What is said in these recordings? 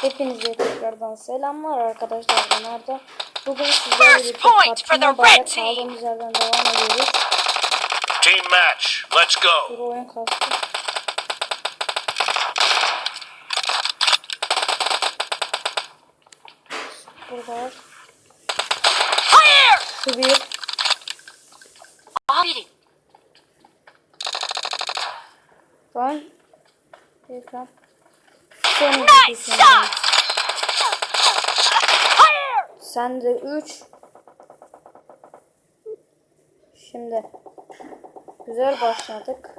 Hepinize tekrardan selamlar arkadaşlar ben Arda. Bugün sizlerle First birlikte point for the PUBG red Mobile'e team. kaldığımız yerden devam ediyoruz. Team match. Let's Bir go. oyun kastı. Burada var. Şu bir. Already. Ben. Ekran. Shot! Clear! Sen de 3. Şimdi güzel başladık.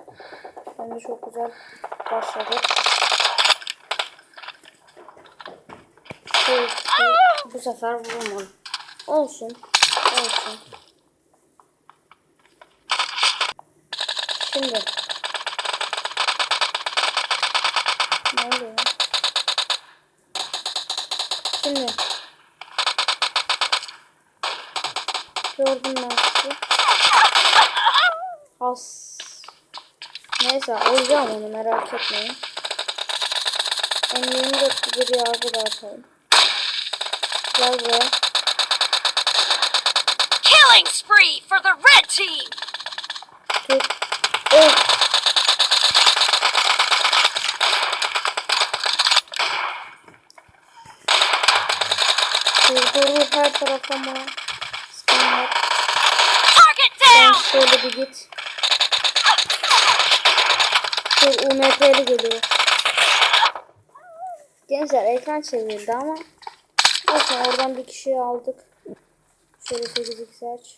Bence çok güzel başladık. Şey, bu sefer vurmadım. Olsun. Olsun. Gördüm ben sizi. Has. Neyse alacağım onu merak etmeyin. M24 bir yargı da atalım. Gel buraya. Killing spree for the red team! Tut. Oh. Durdurur her taraftan bana. Bir git. Dur UMP'li geliyor. Gençler ekran çevrildi ama Olsun oradan bir kişiyi aldık. Şöyle 8x aç.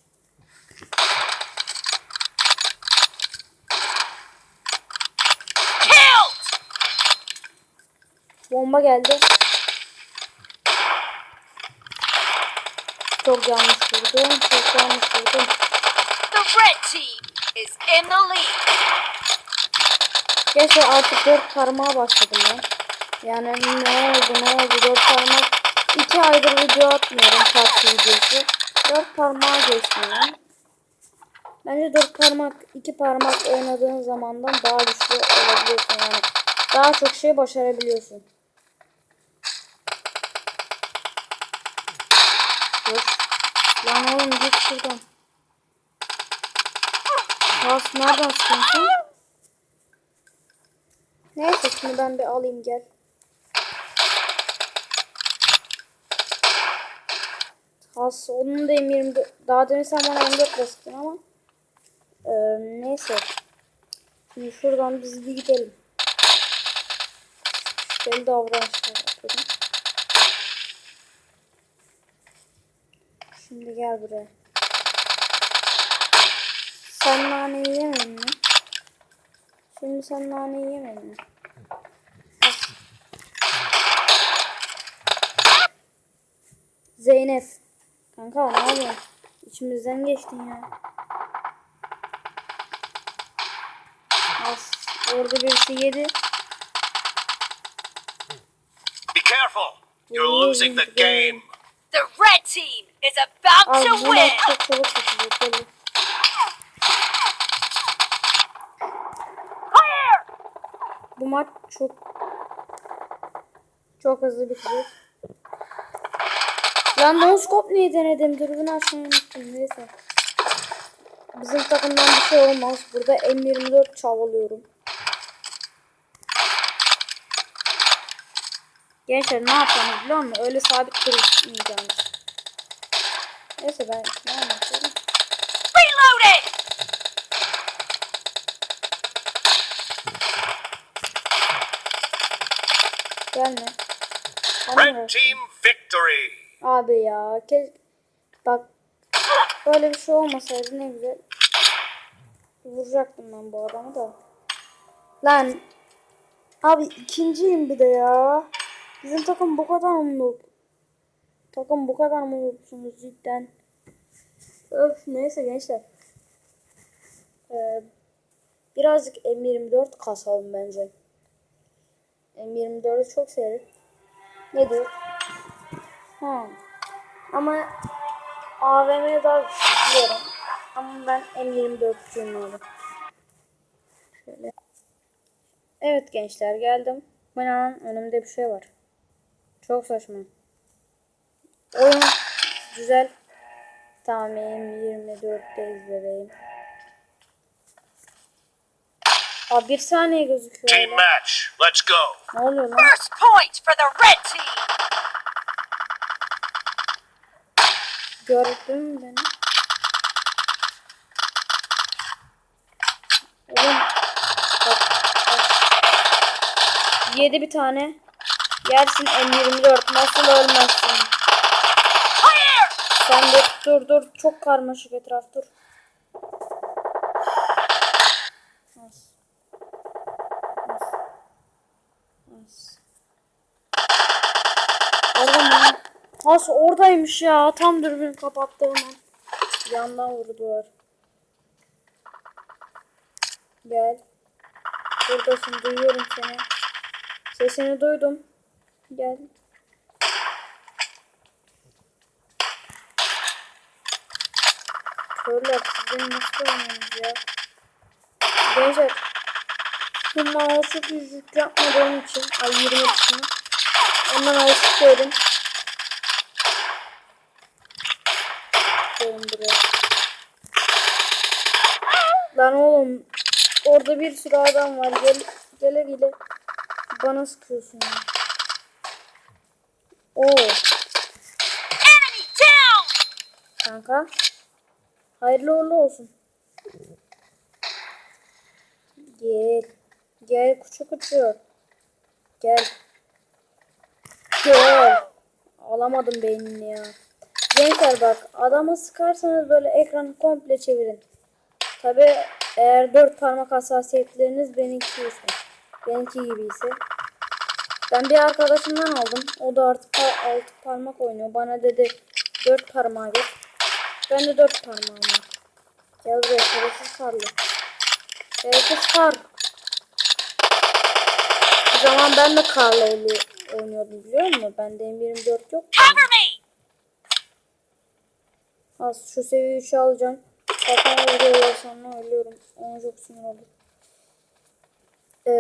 Bomba geldi. Çok yanlış vurdum. Çok yanlış vurdum. The red team is in the lead. Gerçi artık dört parmağa başladım ben. Yani ne oldu ne oldu dört parmak. iki aydır video atmıyorum PUBG videosu. Dört parmağa geçtim ben. Bence dört parmak, iki parmak oynadığın zamandan daha güçlü olabiliyorsun yani. Daha çok şey başarabiliyorsun. Dur. Lan oğlum git şuradan. Has nereden sıkıntı? Neyse şimdi ben bir alayım gel. Has onun da M24 daha demin sen bana M4 ile sıktın ama ee, neyse. Şimdi şuradan biz bir gidelim. Şüpheli davranışlar yapalım. Şimdi gel buraya. Sen naneyi yemedin mi? Şimdi sen naneyi yemedin mi? Zeynep. Kanka ne yapıyorsun? İçimizden geçtin ya. As, orada birisi yedi. Be careful. You're losing the game. The red team is about Abi to win. maç çok çabuk bitecek belli. Clear! Bu maç çok çok hızlı bitecek. Lan noskop niye denedim? Dürbün açmayı unuttum. Neyse. Bizim takımdan bir şey olmaz. Burada M24 çabalıyorum. Gençler ne yapacağınız biliyor musun? Öyle sabit durmayacaksınız. Neyse ben ne anlatıyorum? Reloading! Gelme. Red team victory. Abi ya kes bak böyle bir şey olmasaydı ne güzel vuracaktım ben bu adamı da. Lan abi ikinciyim bir de ya. Bizim takım bu kadar mı? Takım bu kadar mı noobsunuz cidden? Öf neyse gençler. Ee, birazcık M24 kasalım bence. M24'ü çok severim. Ne diyor? Ha. Ama AVM'ye daha biliyorum. Ama ben M24'cüyüm abi. Şöyle. Evet gençler geldim. Bana önümde bir şey var. Çok saçma. Oyun güzel. Tamam benim 24'teyiz bebeğim. Aa bir saniye gözüküyor. Team orada. match. Let's go. Ne oluyor lan? First point for the red team. Gördün mü beni? Oğlum. Bak, bak. Yedi bir tane. Yersin M24. Nasıl ölmezsin? Sen de dur dur. Çok karmaşık etraf dur. Az. Orada mı? Has oradaymış ya. Tam dürbün kapattı hemen. Yandan vurdular. Gel. Buradasın duyuyorum seni. Sesini duydum. Gel. Körler sizin nasıl oynuyorsunuz ya? Gençler. Bu mouse'u düzlük yapmadığım için. Ay 20 tuşunu. Ondan alışıklıyorum. Koyun buraya. Lan oğlum. Orada bir sürü adam var. Gel, gele gele. Bana sıkıyorsun ya. Oo. Kanka. Hayırlı uğurlu olsun. Gel. Gel kuçu kuçu. Gel. Gel. Alamadım beynini ya. Gençler bak adamı sıkarsanız böyle ekranı komple çevirin. Tabi eğer dört parmak hassasiyetleriniz benimki ise. Benimki gibi ise. Ben bir arkadaşımdan aldım. O da artık pa- altı parmak oynuyor. Bana dedi dört parmağı ver. Ben de dört parmağım var. Gel buraya şerefsiz karlı. Şerefsiz kar. Zaman ben de karla oynu- oynuyordum biliyor musun? Bende M24 yok. Az şu seviye 3'ü alacağım. Kafama vuruyorlar sonra ölüyorum. Ona çok sinir oldum. Ee,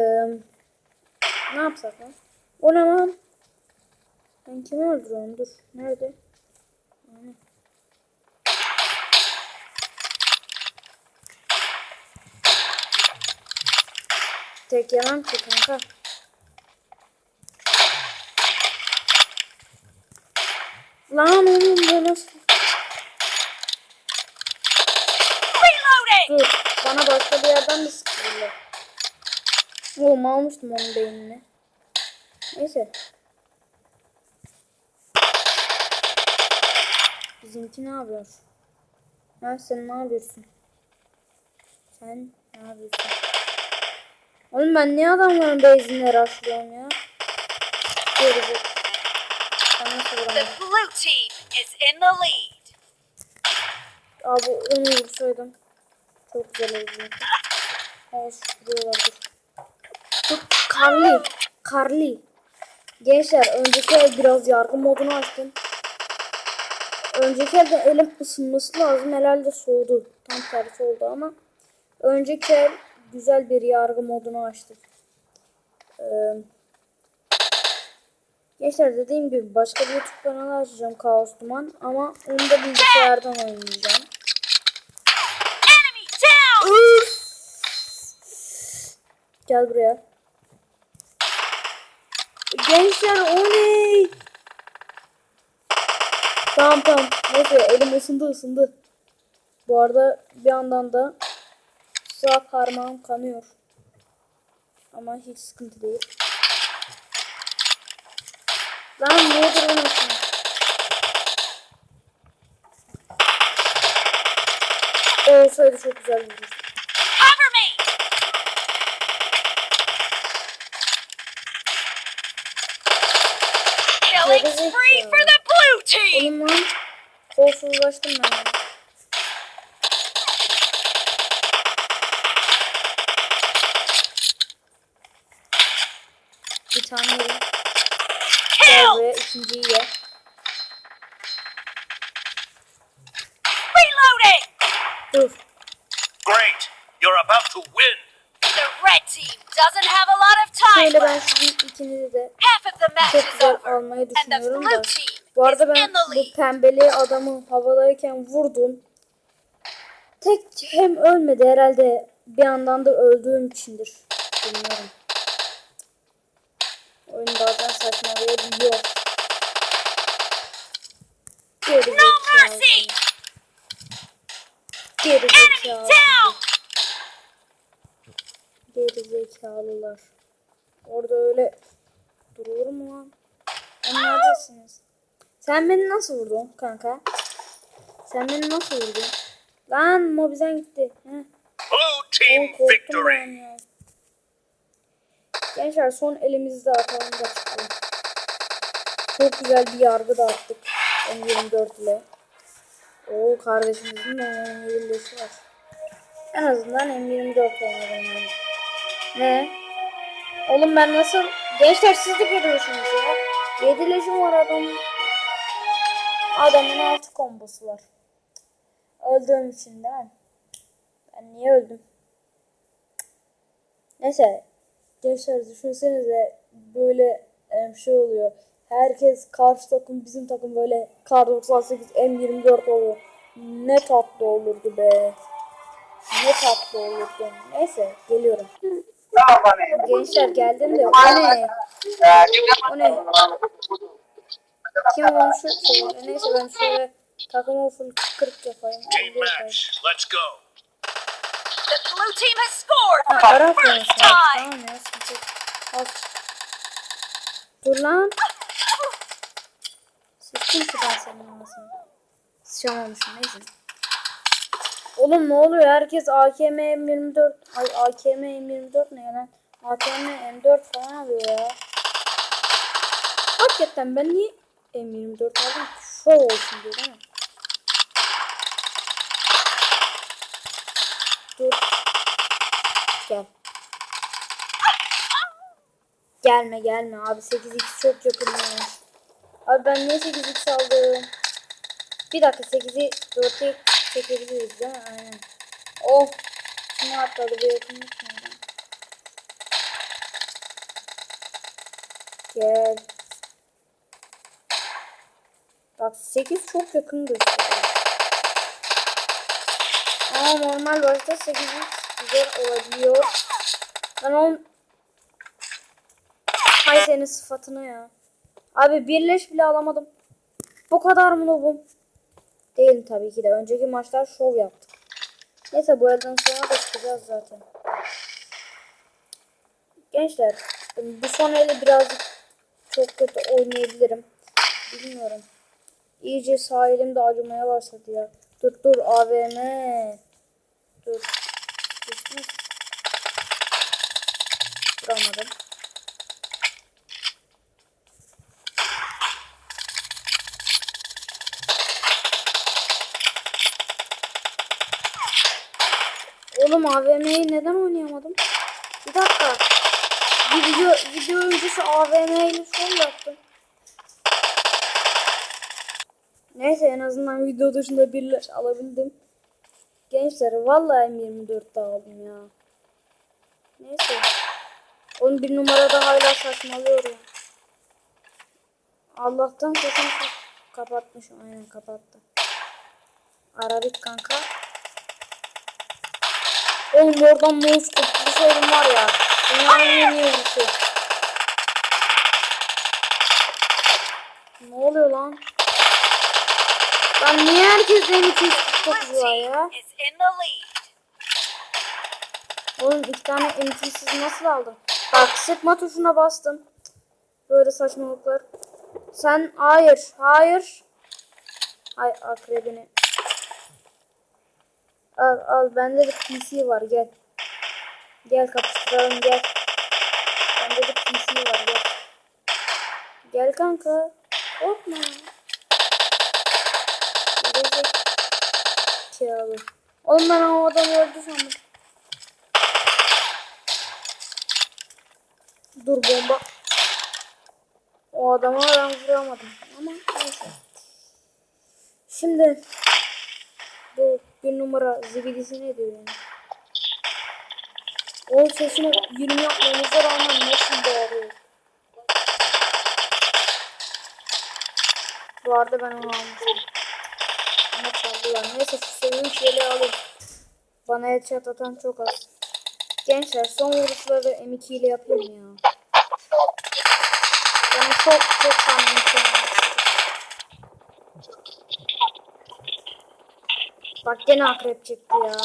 ne yapsak lan? O ne lan? Ben kimi öldürüyorum? Dur. Nerede? Aynen. Tek yemem ki kanka. Lan oğlum bu nasıl? Reloading. Dur. Bana başka bir yerden de sıkıyorlar. Oğlum almıştım onun beynini. Neyse. Bizimki ne yapıyor? Ha sen ne yapıyorsun? Sen ne yapıyorsun? Oğlum ben niye adamların base'ine rushlıyorum ya? Gerizek. Nasıl The blue team is in the lead. Abi onu vursaydım. Çok güzel olurdu. Aa vuruyorlar dur. Dur Carly. Carly. Gençler önceki el biraz yargı modunu açtım. Önceki elde elim ısınması lazım. Herhalde soğudu. Tam tersi oldu ama. Önceki el güzel bir yargı modunu açtım. Ee, gençler dediğim gibi başka bir YouTube kanalı açacağım Kaos Duman. Ama onu da bilgisayardan oynayacağım. Gel buraya. Gençler o ne? Tamam tamam. Neyse elim ısındı ısındı. Bu arada bir yandan da sağ parmağım kanıyor. Ama hiç sıkıntı değil. Lan niye duruyorsun? Olsaydı çok güzel me. Killing spree for the blue team. Oğlum lan kolsuzlaştım ben. Bir tane. Buraya ikinciyi ye. Reloading. Dur. Great. You're about to win. The red team doesn't have a lot of time Şöyle ben sizin ikinizi de Half of the match çok is güzel over. almayı And the düşünüyorum blue da. team Bu arada ben bu pembeli adamı havadayken vurdum. Tek hem ölmedi herhalde bir yandan da öldüğüm içindir. Bilmiyorum. Oyun bazen saçmalayabiliyor. Geri No zekalı. mercy! Geri zekalı. Geri zekalılar. Orada öyle durulur mu lan? Neredesiniz? Sen beni nasıl vurdun kanka? Sen beni nasıl vurdun? Lan mobizden gitti. Heh. Blue team victory. Gençler son elimizde atalım da çıktı. Çok güzel bir yargı da attık. M24 ile. Oo kardeşimizin de M25'i var. En azından M24 oynadım yani. Ne? Oğlum ben nasıl... Gençler siz de görüyorsunuz ya. 7 leşim var adamın. Adamın 6 kombosu var. Öldüğüm için değil mi? Ben niye öldüm? Neyse. Gençler düşünsenize böyle em, şey oluyor. Herkes karşı takım bizim takım böyle kar 98 M24 oluyor. Ne tatlı olurdu be. Ne tatlı olurdu. Neyse geliyorum. Gençler geldim de o ne? O ne? Kim olmuş. Neyse ben şöyle takımı full 40 yapayım. Team 50 yapayım. match. Let's go. The blue team has scored for the first time. Tamam ya Al. Dur lan. Sıçtım ki ben senin anasını. Sıçamamışım neyse. Oğlum ne oluyor? Herkes AKM M24 ay AKM M24 ne lan? AKM M4 falan alıyor ya. Hakikaten ben niye M24 aldım? Şov olsun diye değil mi? Dur. Gel. Gelme gelme abi 8x çok yakınmış. Abi ben niye 8x aldım? Bir dakika 8'i 4'e çekebiliriz değil mi? Aynen. Oh. Şunu atladı bu yakınlık mıydı? Gel. Bak 8 çok yakın gösteriyor. Ama normal başta 8 güzel olabiliyor. Ben on Hay senin sıfatını ya. Abi birleş bile alamadım. Bu kadar mı noobum? Değilim tabii ki de. Önceki maçlar şov yaptık. Neyse bu elden sonra da çıkacağız zaten. Gençler bu son eli birazcık çok kötü oynayabilirim. Bilmiyorum. İyice sağ elim de acımaya başladı ya. Dur dur AVM. Dur. Vuramadım. Oğlum AVM'yi neden oynayamadım? Bir dakika. Video, video öncesi AVM ile şov yaptım. Neyse en azından video dışında birleş alabildim. Gençler vallahi M24'te aldım ya. Neyse. Onun bir numarada hala saçmalıyor ya. Allah'tan sesini kapatmış. Aynen kapattı. Arabik kanka. Oğlum oradan mouse sorun var ya. Dünyanın en iyi oyuncusu. Ne oluyor lan? Lan niye herkes M2 Blue çok var ya? Oğlum iki tane M2'siz nasıl aldın? Bak sıkma tuşuna bastım. Böyle saçmalıklar. Sen hayır, hayır. Ay akrebini. Al al bende de PC var gel. Gel kapıştıralım gel. Bende de PC var gel. Gel kanka. Korkma. Gelecek. Kiralı. Oğlum ben o adamı öldü sandım. Dur bomba. O adama ben vuramadım. Ama neyse. Şimdi bir numara zibidisi ne diyor yani? O sesini 20 yapmamıza rağmen nasıl bağırıyor. Bu arada ben onu almıştım. Ama çaldılar. Neyse şu şeyleri alayım. Bana headshot atan çok az. Gençler son vuruşları M2 ile yapayım ya. Yani çok çok sandım şu an. Bak gene akrep çekti ya.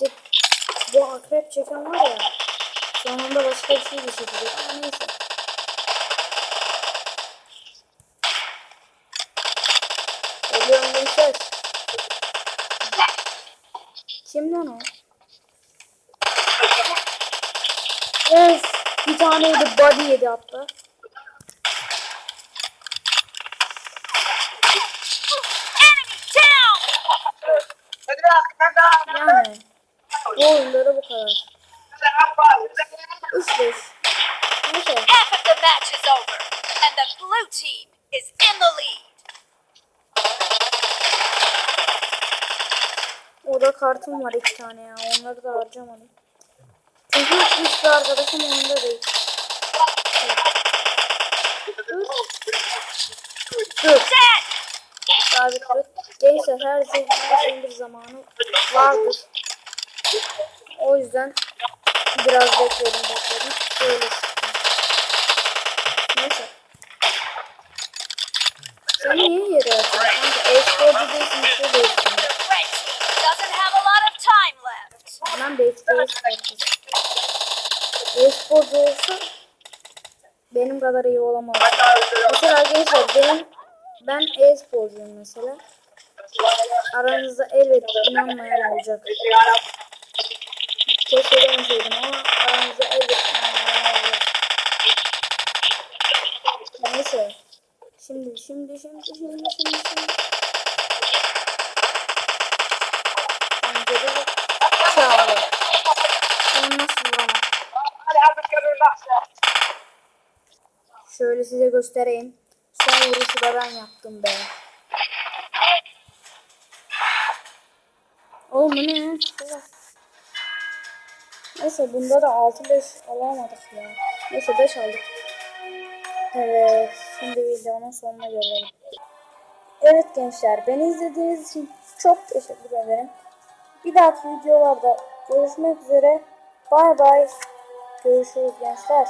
Cık, Bu akrep çeken var ya. Sonunda başka bir şey de çekecek ama neyse. Geliyorum gençler. Kim lan o? Yes. Bir tane body yedi hatta. Orada kartım var iki tane ya. Onları da harcamadım. Çünkü hiçbir arkadaşım oyunda değil. Dur. Sabit dur. Gençler her zevkinin bir zamanı vardır. O yüzden biraz bekledim bekledim. Böyle. Neyse. Sen niye yere atıyorsun? Kanka e-sporcu değilsin bir şey değilsin. Ben de e-sporcu. Benim kadar iyi olamaz. Mesela gençler benim ben e-sporcuyum mesela. Aranızda elbette inanmayan olacak. Keşke demeseydim ama aranızda elbette inanmayan olacak. Neyse. Şimdi, şimdi, şimdi, şimdi, şimdi, şimdi. Şöyle size göstereyim. Son vuruşu da ben yaptım be. Oğlum ne? Neyse bunda da 6-5 alamadık ya. Neyse 5 aldık. Evet. Şimdi videonun sonuna gelelim. Evet gençler beni izlediğiniz için çok teşekkür ederim. Bir dahaki videolarda görüşmek üzere. Bay bay. Görüşürüz gençler.